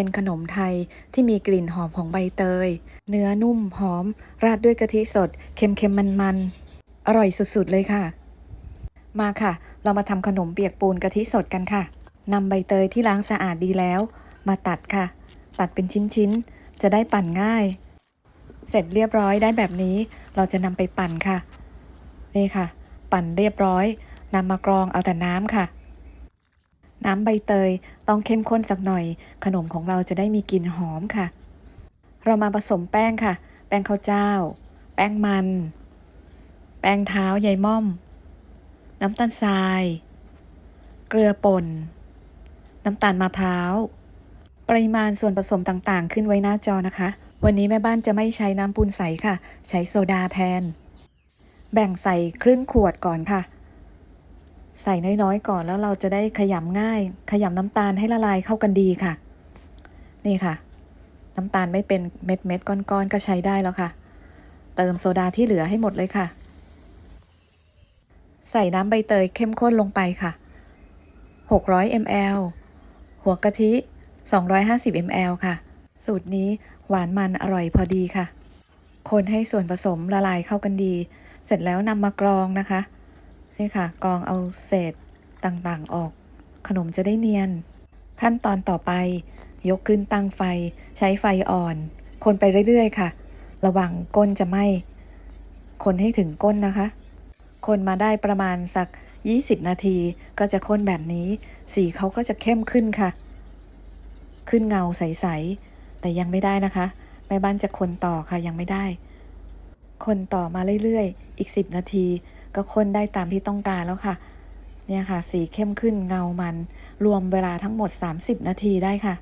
เป็นขนมไทยที่มีกลิ่นหอมของใบเตย เนื้อนุ่มหอม ราดด้วยกะทิสด เค็มๆ มันๆ อร่อยสุดๆ เลยค่ะ มาค่ะ เรามาทำขนมเปียกปูนกะทิสดกันค่ะนำใบเตยที่ล้างสะอาดดีแล้ว มาตัดค่ะ ตัดเป็นชิ้นๆ จะได้ปั่นง่าย เสร็จเรียบร้อยได้แบบนี้ เราจะนำไปปั่นค่ะ นี่ค่ะ ปั่นเรียบร้อยนำมากรองเอาแต่น้ำค่ะ น้ำใบเตยต้องเข้มข้นสักหน่อย ขนมของเราจะได้มีกลิ่นหอมค่ะ เรามาผสมแป้งค่ะ แป้งข้าวเจ้า แป้งมัน แป้งเท้าใยม่อม น้ำตาลทราย เกลือป่น น้ำตาลมะพร้าว ปริมาณส่วนผสมต่างๆ ขึ้นไว้หน้าจอนะคะ วันนี้แม่บ้านจะไม่ใช้น้ำปูนใสค่ะ ใช้โซดาแทน แบ่งใส่ครึ่งขวดก่อนค่ะ ใส่น้อยๆก่อนแล้วเราจะได้ขยำง่าย ขยำน้ำตาลให้ละลายเข้ากันดีค่ะ นี่ค่ะ น้ำตาลไม่เป็นเม็ดเม็ดๆก้อนๆก็ใช้ได้แล้วค่ะ เติมโซดาที่เหลือให้หมดเลยค่ะ ใส่น้ำใบเตยเข้มข้นลงไปค่ะ 600 ml หัวกะทิ 250 ml ค่ะ สูตรนี้หวานมันอร่อยพอดีค่ะ คนให้ส่วนผสมละลายเข้ากันดี เสร็จแล้วนำมากรองนะคะ นี่ค่ะกองเอาเศษต่างๆออก ขนมจะได้เนียน ขั้นตอนต่อไป ยกขึ้นตั้งไฟ ใช้ไฟอ่อน คนไปเรื่อยๆ ค่ะ ระวังก้นจะไหม้คนให้ถึงก้นนะคะ คนมาได้ประมาณสัก 20 นาทีก็จะข้นแบบนี้ สีเขาก็จะเข้มขึ้นค่ะ ขึ้นเงาใสๆ แต่ยังไม่ได้นะคะ แม่บ้านจะคนต่อค่ะยังไม่ได้ คนต่อมาเรื่อยๆ อีก 10 นาที ก็คนได้ตามที่ต้องการแล้วค่ะ เนี่ยค่ะ สีเข้มขึ้นเงามัน รวมเวลาทั้งหมด 30 นาทีได้ค่ะ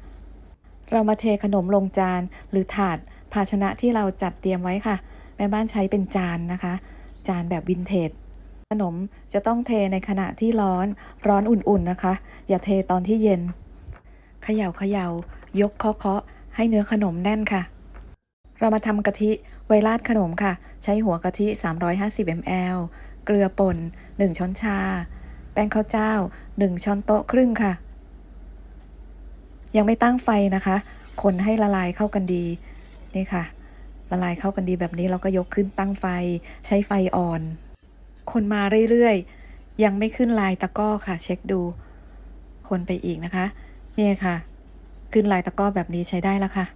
เรามาเทขนมลงจานหรือถาดภาชนะที่เราจัดเตรียมไว้ค่ะ แม่บ้านใช้เป็นจานนะคะ จานแบบวินเทจขนมจะต้องเทในขณะที่ร้อนร้อนอุ่นๆนะคะ อย่าเทตอนที่เย็นเขย่าเขย่ายกเคาะเคาะให้เนื้อขนมแน่นค่ะ เรามาทำกะทิไวราดขนมค่ะ ใช้หัวกะทิ 350 ml เกลือป่น 1 ช้อนชา แป้งข้าวเจ้า 1 ช้อนโต๊ะครึ่งค่ะ ยังไม่ตั้งไฟนะคะ คนให้ละลายเข้ากันดี นี่ค่ะ ละลายเข้ากันดีแบบนี้เราก็ยกขึ้นตั้งไฟ ใช้ไฟอ่อน คนมาเรื่อยๆ ยังไม่ขึ้นลายตะก้อค่ะ เช็คดู คนไปอีกนะคะ นี่ค่ะ ขึ้นลายตะก้อแบบนี้ใช้ได้แล้วค่ะ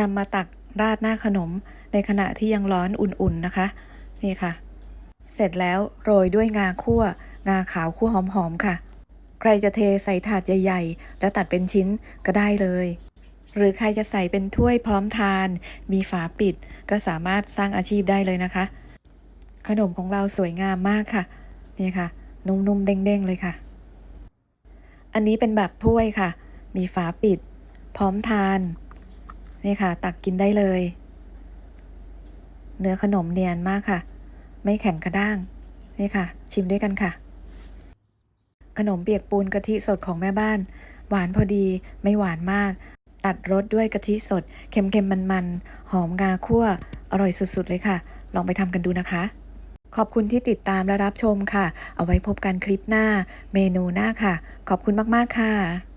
นำมาตักราดหน้าขนมในขณะที่ยังร้อนอุ่นๆนะคะ นี่ค่ะ เสร็จแล้วโรยด้วยงาคั่ว งาขาวคั่วหอมๆค่ะ ใครจะเทใส่ถาดใหญ่ๆ แล้วตัดเป็นชิ้นก็ได้เลย หรือใครจะใส่เป็นถ้วยพร้อมทาน มีฝาปิด ก็สามารถสร้างอาชีพได้เลยนะคะ ขนมของเราสวยงามมากค่ะ นี่ค่ะ นุ่มๆเด้งๆเลยค่ะ อันนี้เป็นแบบถ้วยค่ะ มีฝาปิด พร้อมทาน นี่ค่ะ ตักกินได้เลย เนื้อขนมเนียนมากค่ะ ไม่แข็งกระด้าง นี่ค่ะ ชิมด้วยกันค่ะ ขนมเปียกปูนกะทิสดของแม่บ้าน หวานพอดีไม่หวานมาก ตัดรสด้วยกะทิสด เค็มๆมันๆ หอมงาคั่ว อร่อยสุดๆ เลยค่ะ ลองไปทำกันดูนะคะ ขอบคุณที่ติดตามและรับชมค่ะ เอาไว้พบกันคลิปหน้า เมนูหน้าค่ะ ขอบคุณมากๆค่ะ